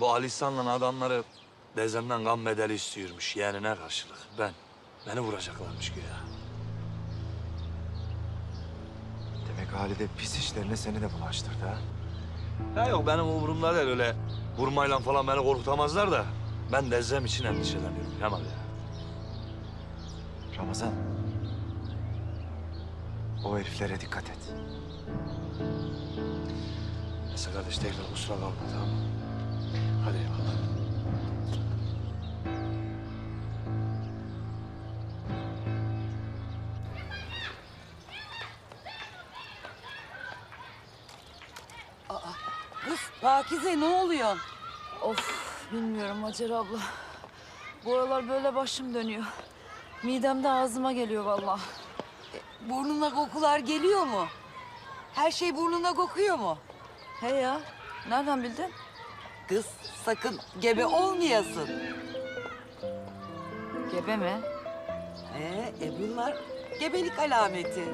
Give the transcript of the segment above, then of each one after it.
Bu Alistan'la adamları Dezem'den kan bedeli istiyormuş yeğenine karşılık. Ben. Beni vuracaklarmış güya. Demek Halide pis işlerine seni de bulaştırdı ha? Ya yok benim umurumda değil öyle vurmayla falan beni korkutamazlar da. Ben Dezem için endişeleniyorum Kemal ya. Ramazan. O heriflere dikkat et. Neyse kardeş tekrar kusura kalma tamam mı? Hadi eyvallah. Kız Pakize ne oluyor? Of bilmiyorum Hacer abla. Bu aralar böyle başım dönüyor. Midem de ağzıma geliyor vallahi. Burnuna kokular geliyor mu? Her şey burnuna kokuyor mu? He ya nereden bildin? Kız sakın gebe olmayasın. Gebe mi? Ee, e bunlar gebelik alameti.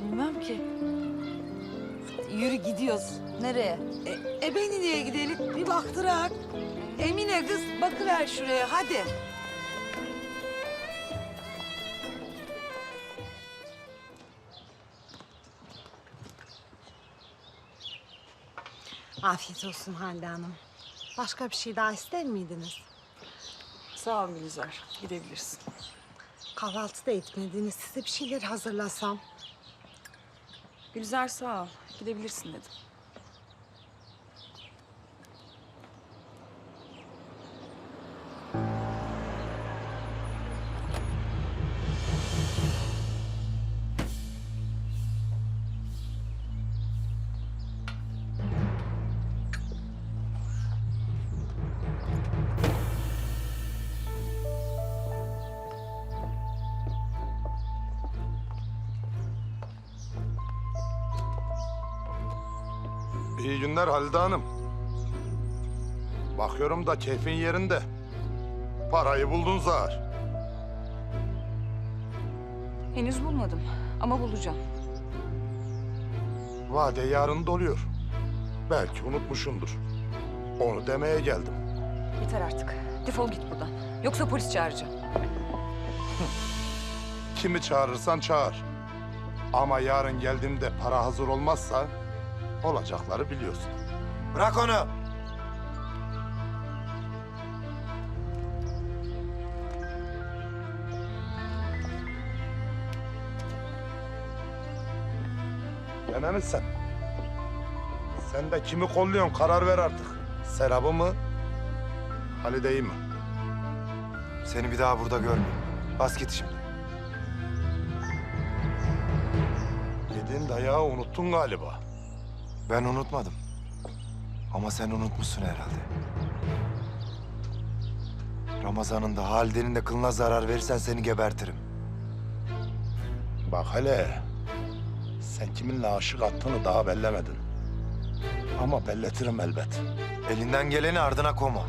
Bilmem ki. Yürü gidiyoruz. Nereye? E, Ebenine'ye gidelim bir baktırak. Emine kız bakıver şuraya hadi. Afiyet olsun Halide Hanım. Başka bir şey daha ister miydiniz? Sağ ol Gülizar. Gidebilirsin. Kahvaltı da etmediniz. Size bir şeyler hazırlasam. Gülizar sağ ol. Gidebilirsin dedim. İyi günler Halide Hanım. Bakıyorum da keyfin yerinde. Parayı buldun zar. Henüz bulmadım ama bulacağım. Vade yarın doluyor. Belki unutmuşundur. Onu demeye geldim. Yeter artık. Defol git buradan. Yoksa polis çağıracağım. Kimi çağırırsan çağır. Ama yarın geldiğimde para hazır olmazsa olacakları biliyorsun. Bırak onu. Gene mi sen? Sen de kimi kolluyorsun karar ver artık. Serap'ı mı? Halide'yi mi? Seni bir daha burada görmeyeyim. Bas git şimdi. Yediğin dayağı unuttun galiba. Ben unutmadım. Ama sen unutmuşsun herhalde. Ramazan'ın da Halide'nin de kılına zarar verirsen seni gebertirim. Bak hele. Sen kiminle aşık attığını daha bellemedin. Ama belletirim elbet. Elinden geleni ardına koma.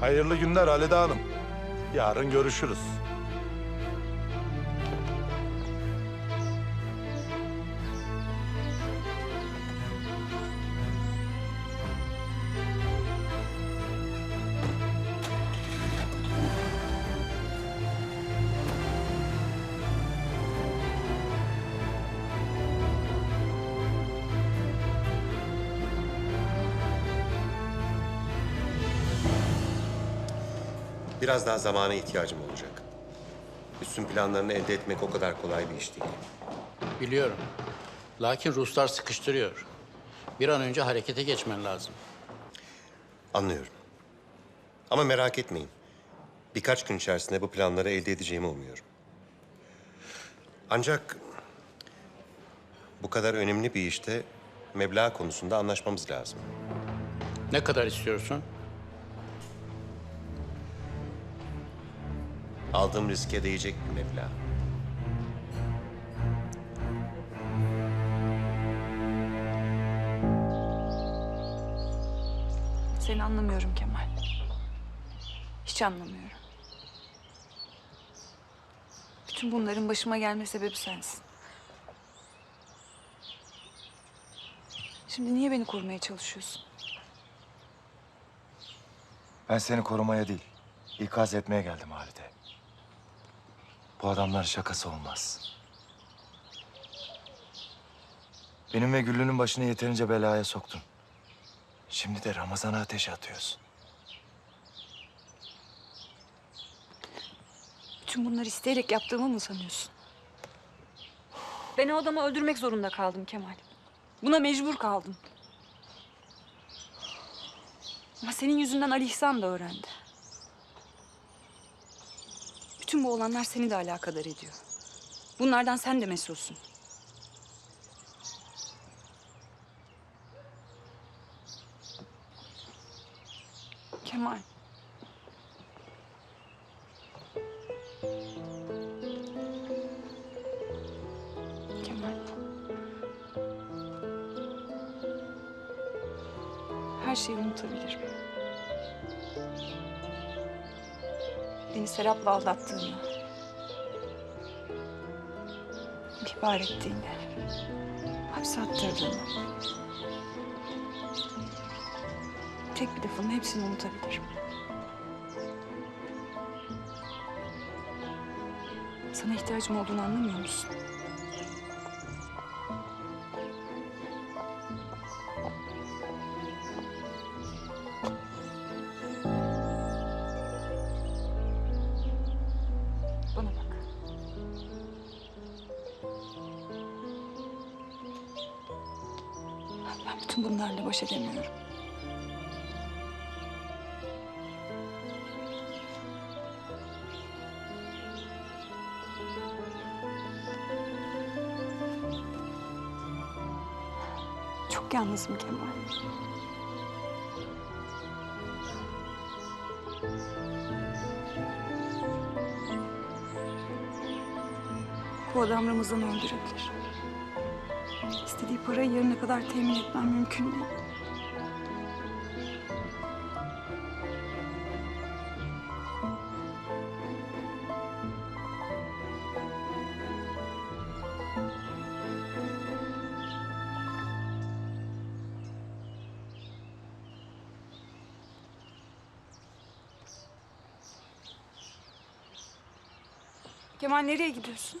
Hayırlı günler Halide Hanım. Yarın görüşürüz. Biraz daha zamana ihtiyacım olacak. Üstün planlarını elde etmek o kadar kolay bir iş değil. Biliyorum. Lakin Ruslar sıkıştırıyor. Bir an önce harekete geçmen lazım. Anlıyorum. Ama merak etmeyin. Birkaç gün içerisinde bu planları elde edeceğimi umuyorum. Ancak bu kadar önemli bir işte meblağ konusunda anlaşmamız lazım. Ne kadar istiyorsun? Aldığım riske değecek bir meblağ. Seni anlamıyorum Kemal. Hiç anlamıyorum. Bütün bunların başıma gelme sebebi sensin. Şimdi niye beni korumaya çalışıyorsun? Ben seni korumaya değil, ikaz etmeye geldim Halide. Bu adamların şakası olmaz. Benim ve Güllü'nün başını yeterince belaya soktun. Şimdi de Ramazan'a ateş atıyorsun. Bütün bunları isteyerek yaptığımı mı sanıyorsun? Ben o adamı öldürmek zorunda kaldım Kemal. Buna mecbur kaldım. Ama senin yüzünden Ali İhsan da öğrendi. Bütün bu olanlar seni de alakadar ediyor. Bunlardan sen de mesulsün. Kemal. Kemal. Her şeyi unutabilirim. Beni Serap'la aldattığını, ihbar ettiğini, hapse attırdığını. Tek bir lafın hepsini unutabilirim. Sana ihtiyacım olduğunu anlamıyor musun? Bana bak. Ben bütün bunlarla baş edemiyorum. Çok yalnızım Kemal. Bu adam Ramazan'ı öldürebilir. İstediği parayı yarına kadar temin etmem mümkün değil. Kemal nereye gidiyorsun?